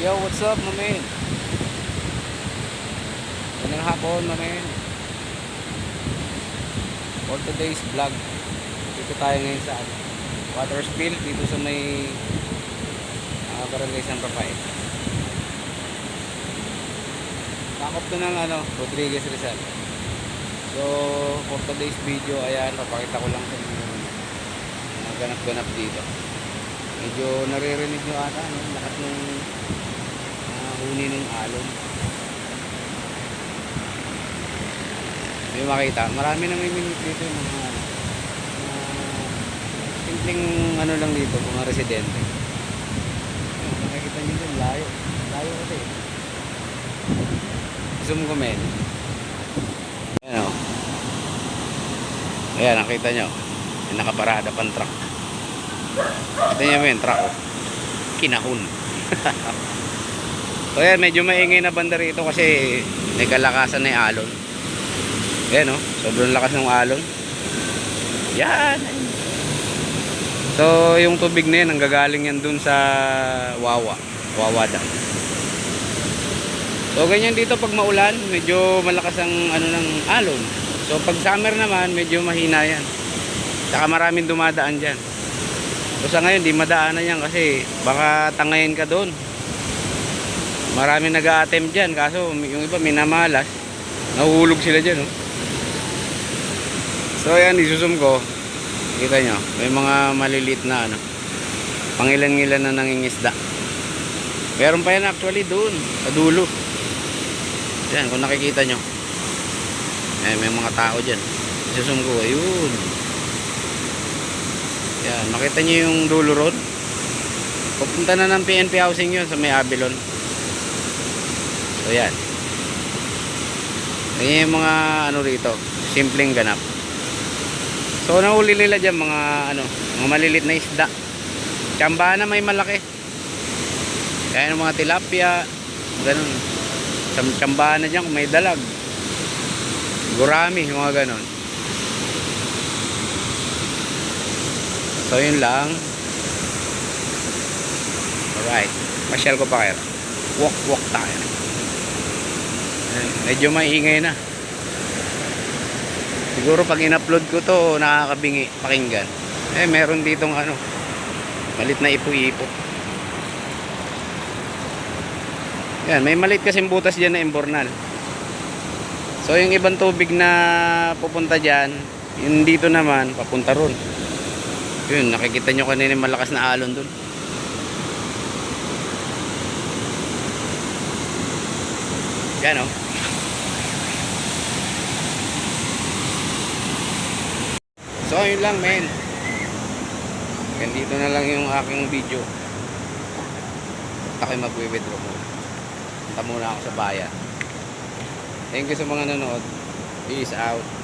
Yo, what's up, my man? Ganang hapon, my man. For today's vlog, dito tayo ngayon sa water spill dito sa may uh, barangay San Rafael. Takop to ng ano, Rodriguez Rizal. So, for today's video, ayan, papakita ko lang sa inyo mga ganap-ganap dito. Medyo naririnig nyo ata, no? lakas ng uh, huni ng alon. May makita, marami nang iminig dito yung mga simpleng ano lang dito, mga residente. Nakikita nyo din, layo. Layo kasi. Zoom ko men. Ayan o. Ayan, nakita nyo. May nakaparada pang truck. Ito niya men, truck oh. Kinahon. so ayan, medyo maingay na banda rito kasi may kalakasan na alon. Ayan oh, sobrang lakas ng alon. Yan. So yung tubig na yan, nanggagaling yan dun sa Wawa. Wawa Dam. So ganyan dito pag maulan, medyo malakas ang ano ng alon. So pag summer naman, medyo mahina yan. Saka maraming dumadaan dyan. So sa ngayon, di madaanan yan kasi baka tangayin ka doon. Maraming nag attempt dyan, kaso yung iba minamalas. Nahuhulog sila dyan. Oh. So ayan, isusum ko. Kita nyo, may mga malilit na ano. Pangilan-ngilan na nangingisda. Meron pa yan actually doon, sa dulo. Yan, kung nakikita nyo. Eh, may mga tao dyan. Isusum ko, ayun. Yan, makita nyo yung dulo road. Pupunta na ng PNP housing yun sa may Abilon. So yan. Yan yung mga ano rito, simpleng ganap. So nahuli nila dyan mga ano, mga malilit na isda. Tsamba na may malaki. Kaya yung mga tilapia, ganun. Tsam- Tsamba na dyan kung may dalag. Gurami, mga ganun. So yun lang. Alright. Pasyal ko pa kayo. Walk walk tayo. Medyo maingay na. Siguro pag in-upload ko to nakakabingi pakinggan. Eh meron ditong ano malit na ipo-ipo. Yan, may malit kasing butas diyan na imbornal. So yung ibang tubig na pupunta diyan, yung dito naman papunta ron. Yun, nakikita nyo kanina malakas na alon dun. Yan o. So, yun lang men. Ganito na lang yung aking video. Punta kayo mag-withdraw mo. Punta muna ako sa bayan. Thank you sa mga nanood. Peace out.